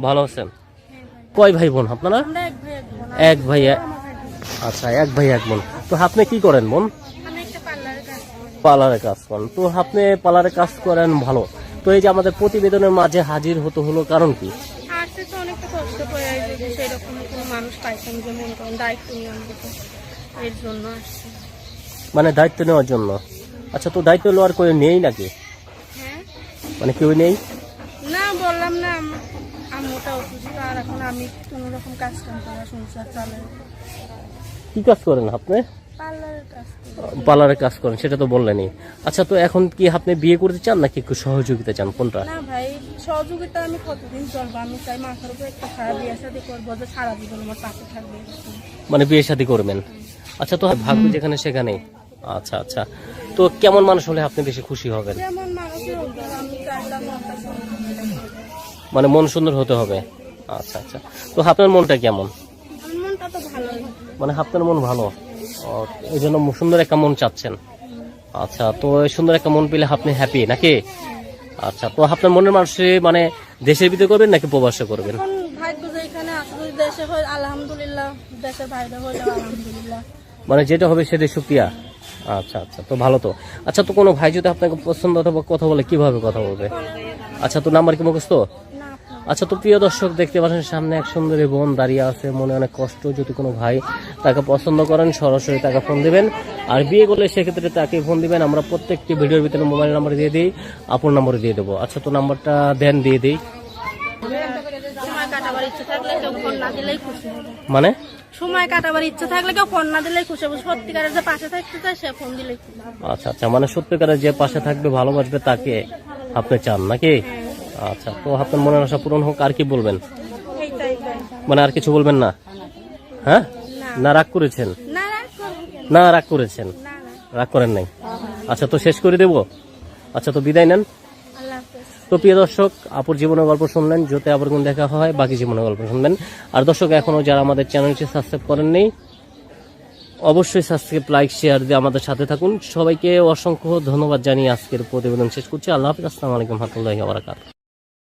ভালো আছেন? কয় ভাই বোন আপনারা? এক ভাই আচ্ছা এক ভাই এক বোন। তো আপনি কি করেন বোন? পার্লারে কাজ করেন। তো আপনি পার্লারে কাজ করেন ভালো। তো এই যে আমাদের প্রতিবেদনের মাঝে হাজির হতে হলো কারণ কি? মনে দায়িত্ব নেওয়ার জন্য? আচ্ছা তো দায়িত্ব নেওয়ার কেউ নেই নাকি? হ্যাঁ? মানে কেউ নেই? না বললাম না। আম্মুটা অসুস্থ আর এখন আমি কোনো রকম কাজ কাম করা সংসার চালে। কি কাজ করেন আপনি? পার্লারের কাজ পার্লারে কাজ করেন সেটা তো বললেনই। আচ্ছা তো এখন কি আপনি বিয়ে করতে চান নাকি একটু সহযোগিতা চান? কোনটা? না ভাই সহযোগিতা আমি কতদিন চলবো? আমি চাই মাথার উপর একটা সারা বিয়ে করব যে সারা জীবন আমার পাশে থাকবে। মানে বিয়ে শাদী করবেন? আচ্ছা তো ভাগ্য যেখানে সেখানেই। আচ্ছা আচ্ছা। তো কেমন মানুষ হলে আপনি বেশি খুশি হবেন। মানে মন সুন্দর হতে হবে। আচ্ছা আচ্ছা। তো আপনার মনটা কেমন? মানে আপনার মন ভালো? এই জন্য সুন্দর একটা মন চাচ্ছেন। আচ্ছা তো সুন্দর একটা মন পেলে আপনি হ্যাপি নাকি? আচ্ছা তো আপনার মনের মানুষে মানে দেশের ভিতরে করবেন নাকি প্রবাসে করবেন? মানে যেটা হবে সেটাই সুপ্রিয়া। আচ্ছা আচ্ছা তো ভালো তো। আচ্ছা তো কোনো ভাই যদি আপনাকে পছন্দ অথবা কথা বলে কীভাবে কথা বলবে? আচ্ছা তো নাম্বার কি মুখস্থ? আচ্ছা তো প্রিয় দর্শক দেখতে পাচ্ছেন সামনে এক সুন্দরী বোন দাঁড়িয়ে আছে। মনে অনেক কষ্ট যদি কোনো ভাই তাকে পছন্দ করেন সরাসরি তাকে ফোন দিবেন। আর বিয়ে করলে সেক্ষেত্রে তাকে ফোন দিবেন। আমরা প্রত্যেকটি ভিডিওর ভিতরে মোবাইল নাম্বার দিয়ে দিই আপন নাম্বার দিয়ে দেবো। আচ্ছা তো নাম্বারটা দেন দিয়ে দিই। সময় কাটাবার ইচ্ছে থাকলে কেউ ফোন না দিলেই খুশি হবে। মানে? সময় কাটাবার ইচ্ছে থাকলে কেউ ফোন না দিলেই খুশি হবে। সত্যিকারের যে পাশে থাকতে চায় সে ফোন দিলেই খুশি আচ্ছা আচ্ছা মানে সত্যিকারের যে পাশে থাকবে ভালোবাসবে তাকে আপনি চান নাকি? আচ্ছা তো আপনার মনের আশা পূরণ হোক আর কি বলবেন? মানে আর কিছু বলবেন না? হ্যাঁ? না। রাগ করেছেন? না রাগ করেছেন? রাগ করেন নাই? আচ্ছা তো শেষ করে দেব? আচ্ছা তো বিদায় নেন। তো প্রিয় দর্শক, আপুর জীবনের গল্প শুনলেন যাতে আবার কোন দেখা হয়, বাকি জীবনের গল্প শুনবেন। আর দর্শক, এখনও যারা আমাদের চ্যানেলটি সাবস্ক্রাইব করেননি, অবশ্যই সাবস্ক্রাইব লাইক শেয়ার দিয়ে আমাদের সাথে থাকুন। সবাইকে অসংখ্য ধন্যবাদ জানিয়ে আজকের প্রতিবেদন শেষ করছি। আল্লাহ হাফিজ, আসসালামু আলাইকুম, রহমতুল্লাহ ওয়া বারাকাতুহু।